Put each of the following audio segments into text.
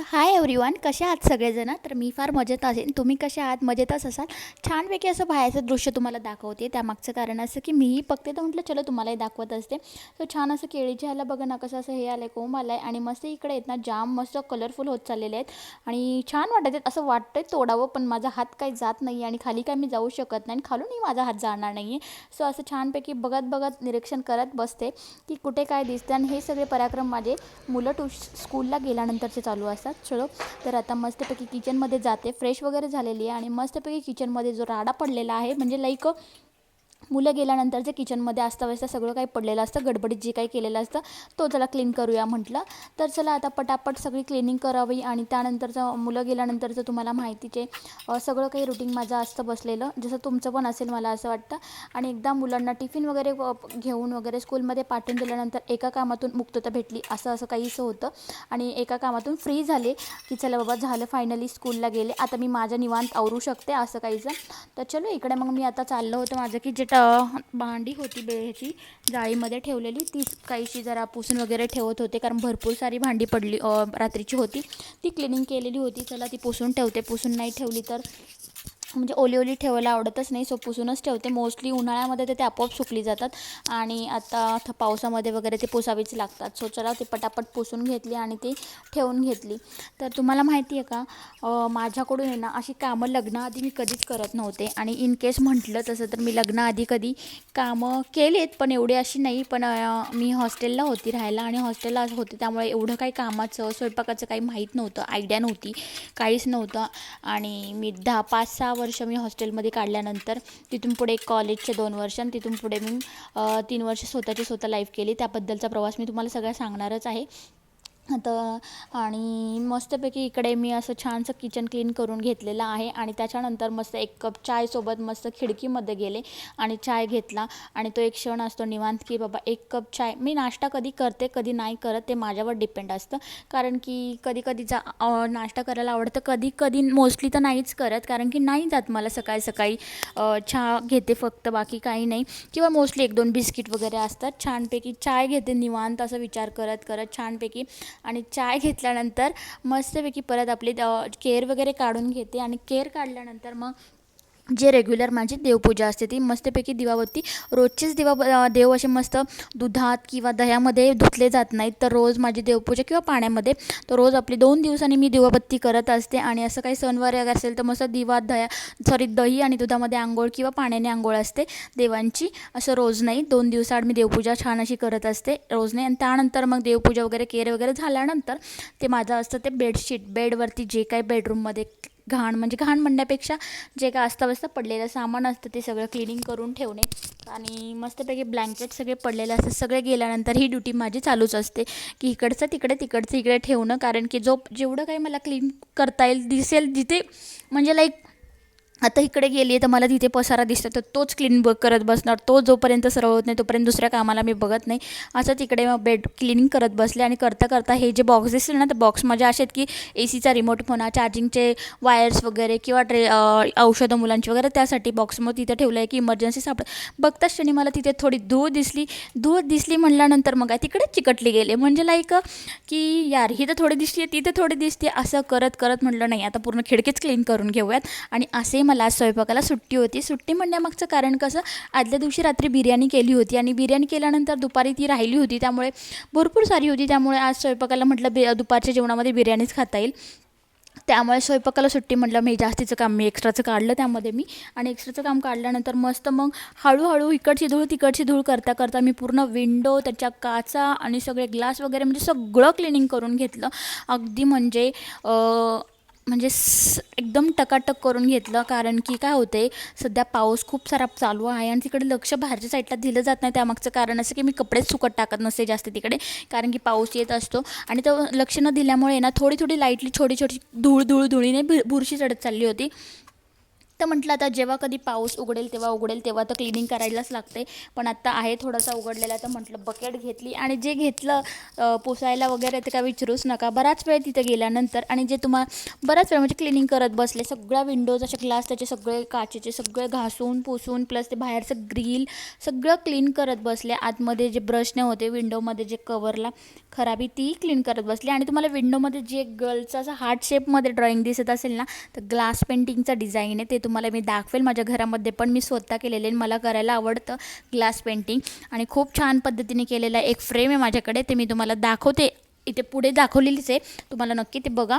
तर hi everyone कसे आहात सगळेजण? तर मी फार मजेत असेन तुम्ही कसे आहात? मजेतच असाल? छानपैकी असं बाहेरचं दृश्य तुम्हाला दाखवते. त्यामागचं कारण असं की मीही बघते तर म्हटलं चलो तुम्हालाही दाखवत असते. तर छान असं केळीच्या ह्याला बघा ना कसं असं हे आलं आहे कोंब आलं आहे आणि मस्त इकडे आहेत ना जाम मस्त कलरफुल होत चाललेले आहेत. आणि छान वाटत आहेत. असं वाटतंय तोडावं पण माझा हात काही जात नाही आणि खाली काय मी जाऊ शकत नाही आणि खालूनही माझा हात जाणार नाही आहे सो असं छानपैकी बघत बघत निरीक्षण करत बसते की कुठे काय दिसते आणि हे सगळे पराक्रम माझे मुलं टू स्कूलला गेल्यानंतरचे चालू असतात. चलो तर आता मस्तपैकी किचनमध्ये जाते. फ्रेश वगैरे झालेली आहे आणि मस्तपैकी किचनमध्ये जो राडा पडलेला आहे म्हणजे लाईक मुलं गेल्यानंतर जे किचनमध्ये अस्ताव्यस्त सगळं काही पडलेलं असतं गडबडीत जे काही केलेलं असतं तो चला क्लीन करूया म्हटलं. तर चला आता पटापट सगळी क्लिनिंग करावी आणि त्यानंतरचं मुलं गेल्यानंतरचं तुम्हाला माहितीचे सगळं काही रुटीन माझं असतं बसलेलं जसं तुमचं पण असेल मला असं वाटतं. आणि एकदा मुलांना टिफिन वगैरे व- घेऊन वगैरे स्कूलमध्ये पाठवून दिल्यानंतर एका कामातून मुक्तता भेटली असं असं काहीसं होतं. आणि एका कामातून फ्री झाले की चला बाबा झालं फायनली स्कूलला गेले. आता मी माझ्या निवांत आवरू शकते असं काहीचं तर चलो इकडे मग मी आता चाललं होतं माझं की जे ट भांडी होती बे ह्याची जाळीमध्ये ठेवलेली. ती काहीशी जरा पुसून वगैरे ठेवत होते कारण भरपूर सारी भांडी पडली रात्रीची होती. ती क्लिनिंग केलेली होती. चला ती पुसून ठेवते. पुसून नाही ठेवली तर म्हणजे ओली ओली ठेवायला आवडतच नाही. सो पुसूनच ठेवते. मोस्टली उन्हाळ्यामध्ये तर ते आपोआप सुकली जातात. आणि आता थ- पावसामध्ये वगैरे ते पुसावीच लागतात. सो चला ते पटापट पुसून घेतली आणि ती ठेवून घेतली. तर तुम्हाला माहिती आहे का? माझ्याकडून आहे ना अशी कामं लग्नाआधी मी कधीच करत नव्हते. आणि इन केस म्हटलं तसं तर मी लग्नाआधी कधी कामं केलीत पण एवढी अशी नाही. पण मी हॉस्टेलला होती राहायला आणि हॉस्टेलला होते त्यामुळे एवढं काही कामाचं स्वयंपाकाचं काही माहीत नव्हतं. आयडिया नव्हती. काहीच नव्हतं. आणि मी दहा पाच सहा वर्ष मी हॉस्टेलमध्ये काढल्यानंतर तिथून पुढे कॉलेजचे दोन वर्ष आणि तिथून पुढे मी तीन वर्ष स्वतःची स्वतः लाईफ केली. त्याबद्दलचा प्रवास मी तुम्हाला सगळं सांगणारच आहे. तर आणि मस्तपैकी इकडे मी असं छानसं किचन क्लीन करून घेतलेलं आहे. आणि त्याच्यानंतर मस्त एक कप चायसोबत मस्त खिडकीमध्ये गेले आणि चाय घेतला. आणि तो एक क्षण असतो निवांत की बाबा एक कप चाय. मी नाश्ता कधी करते कधी नाही करत ते माझ्यावर डिपेंड असतं. कारण की कधी कधी जा नाश्ता करायला आवडतं. कधी कधी मोस्टली तर नाहीच करत. कारण की नाही जात मला सकाळी सकाळी चहा घेते फक्त बाकी काही नाही. किंवा मोस्टली एक दोन बिस्किट वगैरे असतात. छानपैकी चाय घेते निवांत असं विचार करत करत छानपैकी आणि चाय घेतल्यानंतर मस्तपैकी परत आपली केअर वगैरे काढून घेते आणि केअर काढल्यानंतर मग जे रेग्युलर माझी देवपूजा असते ती मस्तपैकी दिवाबत्ती रोजचीच दिवा देव असे मस्त दुधात किंवा दह्यामध्ये धुतले जात नाहीत. तर रोज माझी देवपूजा किंवा पाण्यामध्ये तर रोज आपली दोन दिवसांनी मी दिवाबत्ती करत असते. आणि असं काही सणवार असेल तर मस्त दिवा दह्या सॉरी दही आणि दुधामध्ये आंघोळ किंवा पाण्याने आंघोळ असते देवांची. असं रोज नाही दोन दिवसाआड मी देवपूजा छान अशी करत असते रोज नाही. आणि त्यानंतर मग देवपूजा वगैरे केअर वगैरे झाल्यानंतर ते माझं असतं ते बेडशीट. बेडवरती जे काही बेडरूममध्ये घाण म्हणजे घाण म्हणण्यापेक्षा जे काय अस्ताव्यस्त पडलेलं सामान असतं ते सगळं क्लिनिंग करून ठेवणे. आणि मस्तपैकी ब्लँकेट सगळे पडलेले असतात. सगळे गेल्यानंतर ही ड्युटी माझी चालूच असते. की इकडचं तिकडे तिकडचं इकडे ठेवणं. कारण की जो जेवढं काही मला क्लीन करता येईल दिसेल जिथे म्हणजे लाईक आता इकडे गेली आहे तर मला तिथे पसारा दिसतो तर तोच क्लीन ब करत बसणार. तो जोपर्यंत सरळ होत नाही तोपर्यंत दुसऱ्या कामाला मी बघत नाही. असं तिकडे मग बेड क्लिनिंग करत बसले आणि करता करता हे जे बॉक्स दिसले ना तर बॉक्स माझे असे आहेत की ए सीचा रिमोट म्हणा चार्जिंगचे वायर्स वगैरे किंवा ट्रे औषधं मुलांची वगैरे त्यासाठी बॉक्स मग तिथे ठेवलं आहे की इमर्जन्सी सापड बघताच क्षणी मला तिथे थोडी धूळ दिसली. धूळ दिसली म्हणल्यानंतर मग काय तिकडेच चिकटली गेले. म्हणजे लाईक की यार ही तर थोडी दिसते ती तर थोडी दिसते असं करत करत म्हटलं नाही आता पूर्ण खिडकीच क्लीन करून घेऊयात. आणि असे मला आज स्वयंपाकाला सुट्टी होती. सुट्टी म्हणण्यामागचं कारण कसं आदल्या दिवशी रात्री बिर्याणी केली होती आणि बिर्याणी केल्यानंतर दुपारी ती राहिली होती. त्यामुळे भरपूर सारी होती. त्यामुळे आज स्वयंपाकाला म्हटलं बि दुपारच्या जेवणामध्ये बिर्याणीच खाता येईल. त्यामुळे स्वयंपाकाला सुट्टी म्हटलं मी जास्तीचं काम मी एक्स्ट्राचं काढलं त्यामध्ये मी. आणि एक्स्ट्राचं काम काढल्यानंतर मस्त मग हळूहळू इकडची धूळ तिकडची धूळ करता करता मी पूर्ण विंडो त्याच्या काचा आणि सगळे ग्लास वगैरे म्हणजे सगळं क्लिनिंग करून घेतलं. अगदी म्हणजे म्हणजे स- एकदम टकाटक करून घेतलं. कारण की काय होते सध्या पाऊस खूप सारा चालू आहे आणि तिकडे लक्ष बाहेरच्या साईडला दिलं जात नाही त्यामागचं कारण असं की मी कपडेच सुकत टाकत नसते जास्त तिकडे. कारण की पाऊस येत असतो. आणि तो लक्ष न दिल्यामुळे ना थोडी थोडी लाईटली छोटी छोटी धूळ धूळ धुळीने भि- बुरशी चढत चालली होती. तर म्हटलं आता जेव्हा कधी पाऊस उघडेल तेव्हा उघडेल तेव्हा तर क्लिनिंग करायलाच लागते. पण आत्ता आहे थोडासा उघडलेला तर म्हटलं बकेट घेतली. आणि जे घेतलं पोसायला पुसायला वगैरे ते काय विचारूच नका. बराच वेळ तिथे गेल्यानंतर आणि जे तुम्हाला बराच वेळ म्हणजे क्लिनिंग करत बसले. सगळ्या विंडोज असे ग्लास त्याचे सगळे काचेचे सगळे घासून पुसून प्लस ते बाहेरचं ग्रील सगळं क्लीन करत बसले. आतमध्ये जे ब्रशने होते विंडोमध्ये जे कवरला खराबी ती क्लीन करत बसली. आणि तुम्हाला विंडोमध्ये जे गर्लचा असं हार्ट शेपमध्ये ड्रॉइंग दिसत असेल ना तर ग्लास पेंटिंगचा डिझाईन आहे. ते तुम्हाला तुम्हाला मी दाखवेल माझ्या घरामध्ये पण मी स्वतः केलेले मला करायला आवडतं ग्लास पेंटिंग आणि खूप छान पद्धतीने केलेलं आहे एक फ्रेम आहे माझ्याकडे ते मी तुम्हाला दाखवते. इथे पुढे दाखवलेलीच आहे. तुम्हाला नक्की ते बघा.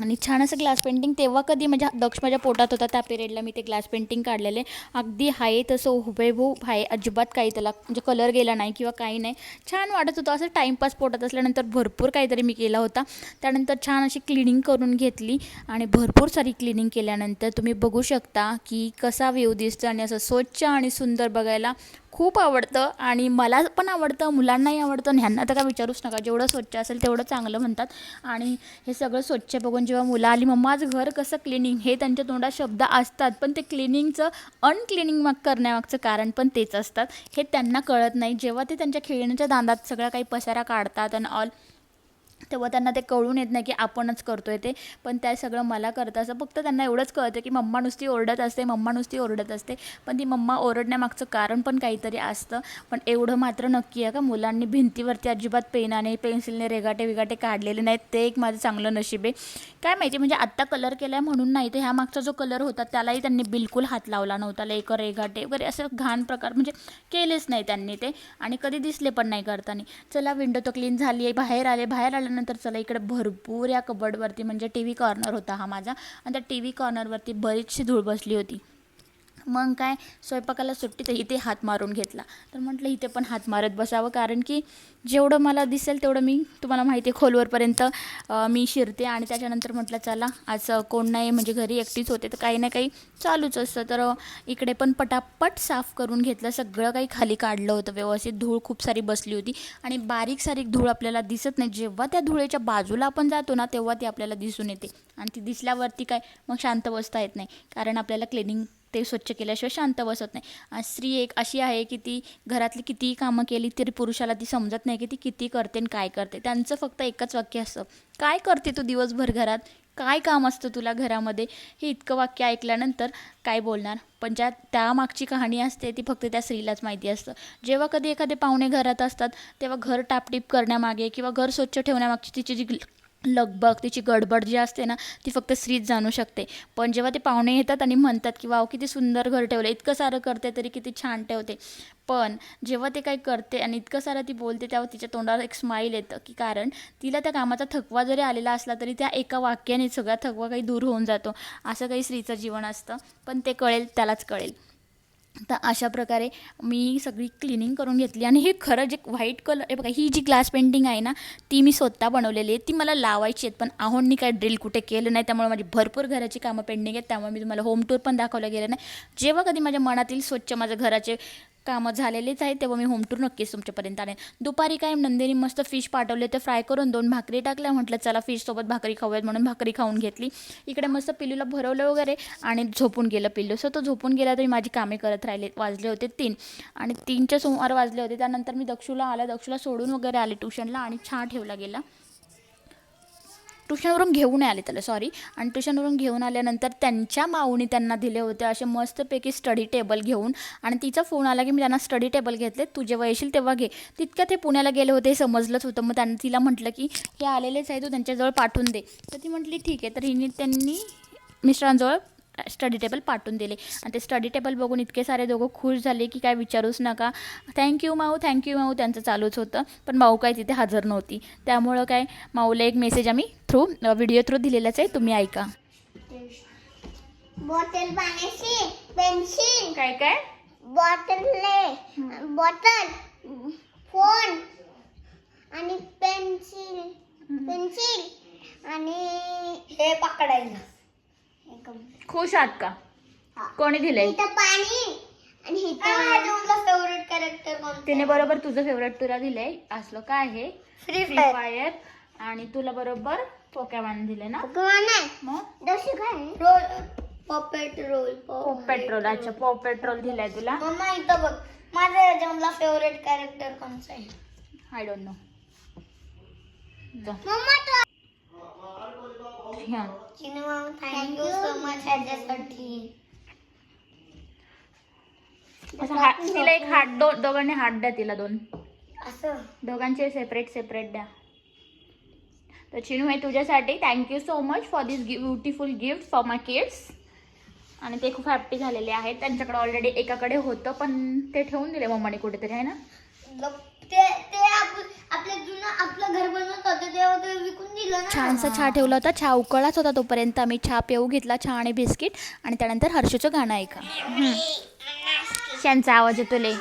आणि छान असं ग्लास पेंटिंग तेव्हा कधी म्हणजे दक्ष माझ्या पोटात होता त्या पिरियडला मी ते ग्लास पेंटिंग काढलेले. अगदी आहे तसं हुबेहूब आहे अजिबात काही त्याला म्हणजे कलर गेला नाही किंवा काही नाही. छान वाटत होतं असं टाईमपास पोटात असल्यानंतर भरपूर काहीतरी मी केला होता. त्यानंतर छान अशी क्लिनिंग करून घेतली आणि भरपूर सारी क्लिनिंग केल्यानंतर तुम्ही बघू शकता की कसा व्ह्यू दिसतो आणि असं स्वच्छ आणि सुंदर बघायला खूप आवडतं आणि मला पण आवडतं मुलांनाही आवडतं आणि ह्यांना तर काय विचारूच नका. जेवढं स्वच्छ असेल तेवढं चांगलं म्हणतात आणि हे सगळं स्वच्छ बघून जेव्हा मुलं आली मग घर कसं क्लिनिंग हे त्यांच्या तोंडात शब्द असतात पण ते क्लिनिंगचं अनक्लिनिंग मग करण्यामागचं कारण पण तेच असतात. हे त्यांना कळत नाही. जेव्हा ते त्यांच्या खेळण्याच्या दांदात सगळा काही पसारा काढतात आणि ऑल तेव्हा त्यांना ते कळून येत नाही की आपणच करतो आहे ते. पण त्या सगळं मला करता असं. फक्त त्यांना एवढंच कळतं की मम्मा नुसती ओरडत असते मम्मा नुसती ओरडत असते. पण ती मम्मा ओरडण्यामागचं कारण पण काहीतरी असतं. पण एवढं मात्र नक्की आहे का? मुलांनी भिंतीवरती अजिबात पेनाने पेन्सिलने रेगाटे विगाटे काढलेले नाहीत. ते एक माझं चांगलं नशीब आहे. काय माहिती म्हणजे आत्ता कलर केला आहे म्हणून नाही. तर ह्या मागचा जो कलर होता त्यालाही त्यांनी बिलकुल हात लावला नव्हता. लेक रेगाटे वगैरे असं घाण प्रकार म्हणजे केलेच नाही त्यांनी ते. आणि कधी दिसले पण नाही करताना. चला विंडो तर क्लीन झाली आहे. बाहेर आले बाहेर आल्यानंतर चला इकडे भरपूर या कबडवरती म्हणजे टी व्ही कॉर्नर होता हा माझा. आणि त्या टी व्ही कॉर्नरवरती बरीचशी धूळ बसली होती. मग काय? स्वयंपाकाला सुट्टी तर इथे हात मारून घेतला. तर म्हटलं इथे पण हात मारत बसावं कारण की जेवढं मला दिसेल तेवढं मी तुम्हाला माहिती आहे खोलवरपर्यंत मी शिरते. आणि त्याच्यानंतर म्हटलं चला आज कोण नाही म्हणजे घरी एकटीच होते तर काही ना काही चालूच असतं. तर इकडे पण पटापट साफ करून घेतलं. सगळं काही खाली काढलं होतं व्यवस्थित. धूळ खूप सारी बसली होती. आणि बारीक सारीक धूळ आपल्याला दिसत नाही. जेव्हा त्या धुळेच्या बाजूला आपण जातो ना तेव्हा ती आपल्याला दिसून येते. आणि ती दिसल्यावरती काय? मग शांत बसता येत नाही. कारण आपल्याला क्लिनिंग ते स्वच्छ केल्याशिवाय शांत बसत नाही. स्त्री एक अशी आहे की ती घरातली कितीही कामं केली तरी पुरुषाला ती समजत नाही की ती किती करते आणि काय करते. त्यांचं फक्त एकच वाक्य असतं. काय करते तू दिवसभर घरात? काय काम असतं तुला घरामध्ये? हे इतकं वाक्य ऐकल्यानंतर काय बोलणार? पण ज्या त्यामागची कहाणी असते ती फक्त त्या स्त्रीलाच माहिती असतं. जेव्हा कधी एखादे पाहुणे घरात असतात तेव्हा घर टापटीप करण्यामागे किंवा घर स्वच्छ ठेवण्यामागची तिची जी लगबग तिची गडबड जी असते ना ती फक्त स्त्रीच जाणू शकते. पण जेव्हा ते पाहुणे येतात आणि म्हणतात की वाव किती सुंदर घर ठेवलं इतकं सारं करते तरी किती छान ठेवते. पण जेव्हा ते काही करते आणि इतकं सारं ती बोलते तेव्हा तिच्या तोंडावर एक स्माईल येतं की कारण तिला त्या कामाचा थकवा जरी आलेला असला तरी त्या एका वाक्याने सगळा थकवा काही दूर होऊन जातो. असं काही स्त्रीचं जीवन असतं पण ते कळेल त्यालाच कळेल. तर अशा प्रकारे मी सगळी क्लिनिंग करून घेतली. आणि हे खरं जे व्हाईट कलर हे बघा ही जी ग्लास पेंटिंग आहे ना ती मी स्वतः बनवलेली आहे. ती मला लावायची आहेत पण आहोंनी काय ड्रिल कुठे केलं नाही. त्यामुळे माझी भरपूर घराची कामं पेंडिंग आहेत. त्यामुळे मी तुम्हाला होम टूर पण दाखवलं गेलं नाही. जेव्हा कधी माझ्या मनातील स्वच्छ माझ्या घराचे कामं झालेलेच आहेत तेव्हा मी होम टूर नक्कीच तुमच्यापर्यंत आले दुपारी काय नंदिनी मस्त फिश पाठवले ते फ्राय करून दोन भाकरी टाकल्या म्हटलं चला फिशसोबत भाकरी खाऊयात म्हणून भाकरी खाऊन घेतली. इकडे मस्त पिल्लूला भरवलं वगैरे आणि झोपून गेलं पिल्लू सो तो झोपून गेला तरी माझी कामे करत राहिले वाजले होते तीन. आणि तीनच्या सोमवार वाजले होते त्यानंतर मी दक्षूला आला दक्षूला सोडून वगैरे आले ट्युशनला आणि छान ठेवला गेला. ट्युशनवरून घेऊन आले त्याला सॉरी आणि ट्युशनवरून घेऊन आल्यानंतर त्यांच्या माऊनी त्यांना दिले होते असे मस्तपैकी स्टडी टेबल घेऊन. आणि तिचा फोन आला की मी त्यांना स्टडी टेबल घेतले तू जेव्हा येशील तेव्हा घे. तितक्या ते पुण्याला गेले होते हे समजलंच होतं. मग त्यांना तिला म्हटलं की हे आलेलेच आहे तू त्यांच्याजवळ पाठवून दे. तर ती म्हटली ठीक आहे. तर हिने त्यांनी मिस्टरांजवळ स्टडी टेबल पाठवून दिले. आणि ते स्टडी टेबल बघून इतके सारे दोघं खुश झाले की काय विचारूच नका. Thank you Mau. Thank you Mau. त्यांचं चालूच होतं. पण माऊ काय तिथे हजर नव्हती. त्यामुळं काय माऊला एक मेसेज आम्ही थ्रू व्हिडिओ थ्रू दिलेलाच आहे. तुम्ही ऐका. बॉटल पाण्याची पेन्सिल. काय काय? बॉटल बॉटल फोन आणि पेन्सिल. पेन्सिल आणि हे पकडायला. खुश आहात का? कोणी दिलंय? इथं पाणी आणि इथं तुमचा फेवरेट कॅरेक्टर तिने बरोबर तुझं फेवरेट तुला दिलंय. असलं काय आहे? फ्री फायर आणि तुला बरोबर पोक्यामान दिले ना? पोकेमॉन नाही मग? जशी काय रोल पॉपेट रोल पॉप पेट्रोल अच्छा पॉप पेट्रोल दिलाय तुला. मम्मा इथं बघ. माझा याच्यामधला फेवरेट कॅरेक्टर कोणचा आहे? I don't know mamma Chinu thank you so much ह्याच्यासाठी असं हात तिला एक हात दो दोघांनी हात द्या तिला दोन. असं? दोघांचे सेपरेट सेपरेट द्या. तर चिनू हे तुझ्यासाठी thank you so much for this beautiful gift for my kids आणि ते खूप हॅप्पी झालेले आहेत. त्यांच्याकडे ऑलरेडी एकाकडे होतं पण ते ठेवून दिले मम्माने कुठेतरी आहे ना? ते ते आप- आपल्या जुनं आपलं घर बनवत होतं ते विकून दिलं ना. छानसा चहा ठेवला होता चहा उकळाच होता तोपर्यंत. आम्ही चहा पिऊ घेतला चहा आणि बिस्किट. आणि त्यानंतर हर्षूचं गाणं ऐका. त्यांचा आवाज येतो ले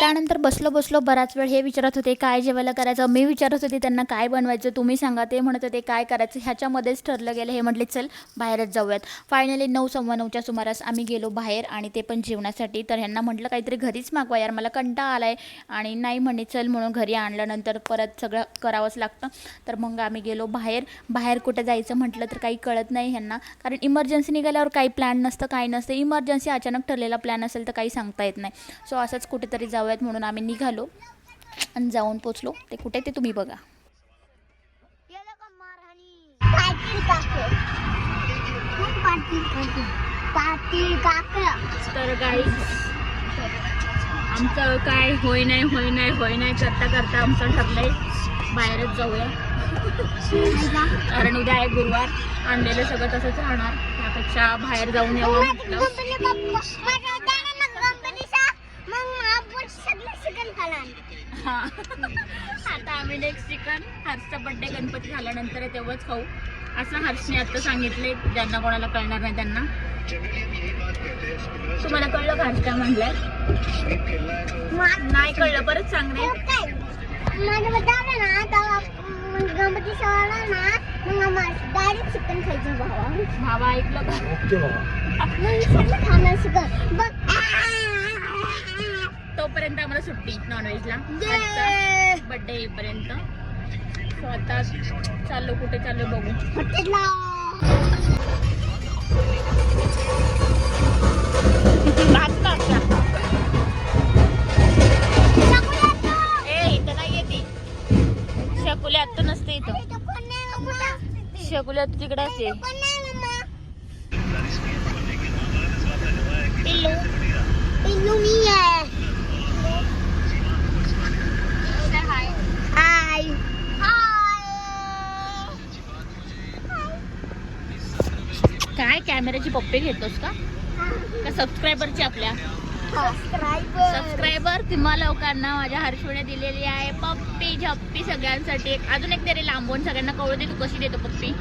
त्यानंतर बसलो बसलो बराच वेळ हे विचारत होते काय जेवायला करायचं? मी विचारत होते त्यांना काय बनवायचं? तुम्ही सांगा ते म्हणत होते काय करायचं? ह्याच्यामध्येच ठरलं गेलं. हे म्हटले चल बाहेरच जाऊयात. फायनली नऊ सव्वा नऊच्या सुमारास आम्ही गेलो बाहेर आणि ते पण जेवणासाठी. तर ह्यांना म्हटलं काहीतरी घरीच मागवा यार मला कंटाळा आलाय. आणि नाही म्हणे चल म्हणून घरी आणल्यानंतर परत सगळं करावंच लागतं. तर मग आम्ही गेलो बाहेर. बाहेर कुठं जायचं म्हटलं तर काही कळत नाही ह्यांना. कारण इमर्जन्सी निघाल्यावर काही प्लॅन नसतं काही नसतं. इमर्जन्सी अचानक ठरलेला प्लॅन असेल तर काही सांगता येत नाही. सो असंच कुठेतरी जाऊयात म्हणून आम्ही निघालो आणि जाऊन पोचलो. ते कुठे ते तुम्ही बघा. तर गाई आमचं काय होय नाही होय नाही होय नाही करता करता आमचं ठरलंय. बाहेरच जाऊया. कारण उद्या आहे गुरुवार. आणलेलं सगळं तसंच राहणार. त्यापेक्षा बाहेर जाऊन यावं म्हटलं गणपती बाप्पा माझ्या दादानं गणपतीचा मग आपण सगळं चिकन खाणार. हा. आता आम्ही नेक्स्ट चिकन हर्षचा बड्डे गणपती झाल्यानंतर आहे तेव्हाच खाऊ. असं हर्षने आता सांगितले ज्यांना कोणाला कळणार नाही त्यांना. तुम्हाला कळलं का हर्ष काय म्हणलंय नाही कळलं परत सांग रे. माझं दादा ना तेव्हा मग गणपती सवाला ना मग डायरेक्ट चिकन खायचं भावा. भावा ऐकलं का? मग सगळं खाणार चिकन बघ तोपर्यंत आम्हाला सुट्टी नॉनव्हेजला! बड्डे येईपर्यंत. आता चाललो कुठे चाललो बघू. हॉटेलला. ए इथं नाही येते शकुले आत्ता नसते इथं. शकुले आत्ता तिकडे असते पिल्लू. पिल्लू मी आहे हाय हाय काय कॅमेऱ्याची पप्पे घेतोस का? का सबस्क्रायबरची आपल्या? सबस्क्रायबर तुम्हा लोकांना माझ्या हर्षूने दिलेली आहे. पप्पी झप्पी सगळ्यांसाठी. अजून एक तरी लांबून सगळ्यांना कळू दे तू कशी देतो पप्पी.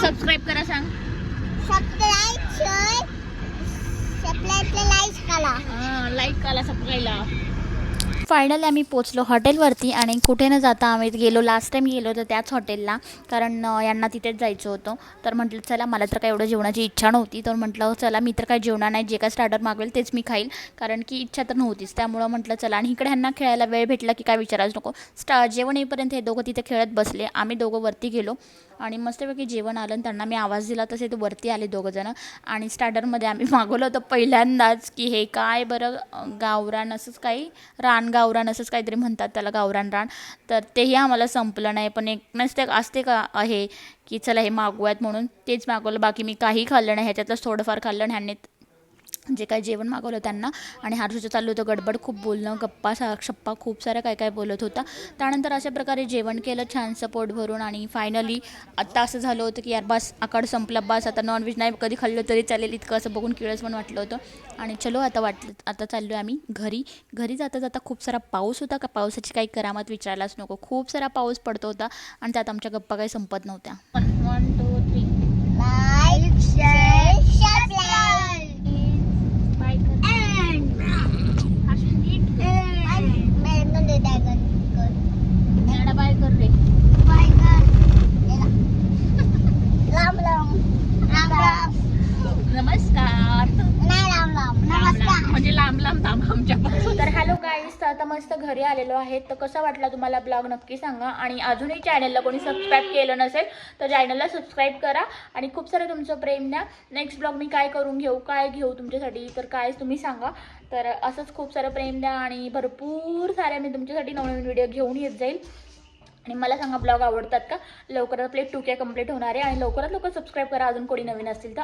सबस्क्राईब करा सांग. सबस्क्राईब लाईक करा. सबस्क्राईबला फायनली आम्ही पोचलो हॉटेलवरती आणि कुठे न जाता आम्ही गेलो लास्ट टाईम गेलो होतो त्याच हॉटेलला. कारण यांना तिथेच जायचं होतं. तर म्हटलं चला मला तर काय एवढं जेवणाची इच्छा नव्हती. तर म्हटलं चला मी तर काय जेवणार नाही. जे काय स्टार्टर मागवेल तेच मी खाईल. कारण की इच्छा तर नव्हतीच. त्यामुळं म्हटलं चला. आणि इकडे ह्यांना खेळायला वेळ भेटला की काय विचारायच नको. स्टा जेवण येईपर्यंत हे दोघं तिथे खेळत बसले. आम्ही दोघं वरती गेलो. आणि मस्तपैकी जेवण आलं त्यांना मी आवाज दिला. तसे ते वरती आले दोघंजणं आणि स्टार्टरमध्ये आम्ही मागवलं होतं पहिल्यांदाच की हे काय बरं गावरान असंच काही रान गावरान असंच काहीतरी म्हणतात त्याला गावरान रान. तर तेही आम्हाला संपलं नाही. पण एक नसते असते का आहे की चला हे मागवूयात म्हणून तेच मागवलं. बाकी मी काही खाल्लं नाही. ह्याच्यातलंच थोडंफार खाल्लं आणि ह्यांनी जे काय जेवण मागवलं त्यांना आणि हर्षूचं चाललं होतं गडबड खूप बोलणं गप्पा सा शप्पा खूप साऱ्या काय काय बोलत होता. त्यानंतर अशा प्रकारे जेवण केलं छान सपोर्ट भरून आणि फायनली आत्ता असं झालं होतं की यार बस आकाड संपला बस आता नॉनव्हेज नाही कधी खाल्लं तरी चालेल इतकं असं बघून किळस पण वाटलं होतं. आणि चलो आता वाटलं आता चाललो आहे आम्ही घरी. घरी जाता जाता खूप सारा पाऊस होता का पावसाची काही करामत विचारायलाच नको. खूप सारा पाऊस पडतो होता आणि त्यात आमच्या गप्पा काही संपत नव्हत्या. वन टू थ्री म्हणजे लांब लांब तर हॅलो आता मस्त घरी आलेलो आहे. तर कसा वाटला तुम्हाला ब्लॉग नक्की सांगा. आणि अजूनही चॅनलला कोणी सबस्क्राईब केलं नसेल तर चॅनलला सबस्क्राईब करा. आणि खूप सारं तुमचं प्रेम द्या. नेक्स्ट ब्लॉग मी काय करून घेऊ काय घेऊ तुमच्यासाठी तर काय तुम्ही सांगा. तर असंच खूप सारं प्रेम द्या आणि भरपूर साऱ्या मी तुमच्यासाठी नवनवीन व्हिडिओ घेऊन येत जाईल. आणि मला सांगा ब्लॉग आवडतात का? लवकरात आपले टू के कंप्लीट होणार आहे आणि लवकरात लवकर सबस्क्राईब करा. अजून कोणी नवीन असतील तर.